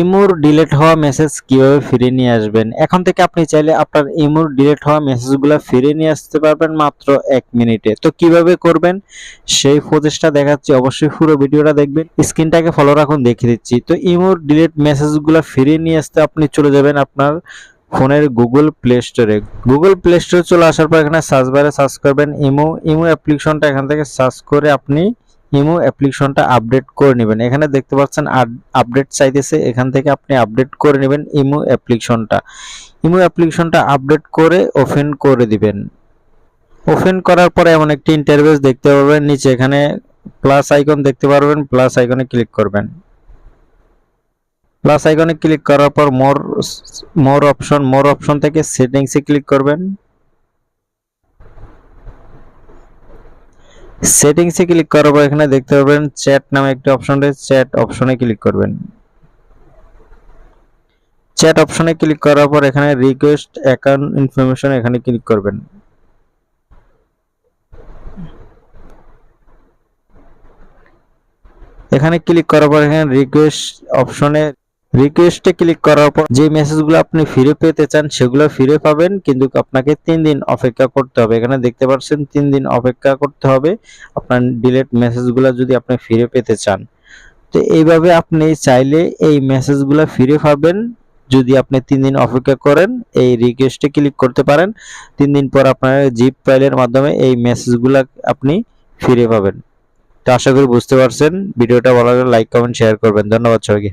ইমোর delete হওয়া message কীভাবে ফিরে নিয়ে আসবেন? এখন থেকে আপনি চাইলে আপনার ইমোর ডিলেট হওয়া মেসেজগুলো ফিরে নিয়ে আসতে পারবেন মাত্র এক মিনিটে। তো কীভাবে করবেন? সেই প্রচেষ্টা দেখাচ্ছি। অবশ্যই পুরো ভিডিওটা দেখবেন। স্ক্রিনটাকে ফলো রাখুন, দেখিয়ে দিচ্ছি। তো ইমোর ডিলেট মেসেজগুলো ফিরে নিয়ে আসতে আপনি চলে যাবেন আপনার ফোনের গুগল প্লে স্টোরে গুগল প্লে স্টোরে চলে আসার পর এখানে সার্চ বারে সার্চ করবেন ইমো। ইমো অ্যাপ্লিকেশনটা এখান থেকে সার্চ করে আপনি ইমো অ্যাপ্লিকেশনটা আপডেট করে নেবেন। এখানে দেখতে পাচ্ছেন আপডেট চাইতেছে। এখান থেকে আপনি আপডেট করে নেবেন ইমো অ্যাপ্লিকেশনটা। ইমো অ্যাপ্লিকেশনটা আপডেট করে ওপেন করে দিবেন। ওপেন করার পরে এমন একটি ইন্টারভেস দেখতে পারবেন। নিচে এখানে প্লাস আইকন দেখতে পারবেন। প্লাস আইকনে ক্লিক করবেন। প্লাস আইকনে ক্লিক করার পর মোর মোর অপশন মোর অপশন থেকে সেটিংসে ক্লিক করবেন। সেটিংসে ক্লিক করার পর এখানে দেখতে পাবেন চ্যাট নামে একটি অপশন রয়েছে। চ্যাট অপশনে ক্লিক করবেন। চ্যাট অপশনে ক্লিক করার পর এখানে রিকোয়েস্ট অ্যাকাউন্ট ইনফরমেশন এখানে ক্লিক করবেন। এখানে ক্লিক করার পর এখানে রিকোয়েস্ট অপশনে রিকোয়েস্টে ক্লিক করার পর যে মেসেজগুলো আপনি ফিরে পেতে চান, সেগুলো ফিরে পাবেন। কিন্তু আপনাকে তিন দিন অপেক্ষা করতে হবে। এখানে দেখতে পাচ্ছেন, তিন দিন অপেক্ষা করতে হবে আপনার ডিলেট মেসেজগুলো যদি আপনি ফিরে পেতে চান। তো এইভাবে আপনি চাইলে এই মেসেজগুলো ফিরে পাবেন। যদি আপনি তিন দিন অপেক্ষা করেন, এই রিকোয়েস্টে ক্লিক করতে পারেন, তিন দিন পর আপনার জিপ ফাইলের মাধ্যমে এই মেসেজগুলো আপনি ফিরে পাবেন। তো আশা করি বুঝতে পারছেন। ভিডিওটা ভালো লাগলে লাইক কমেন্ট শেয়ার করবেন। ধন্যবাদ সবাইকে।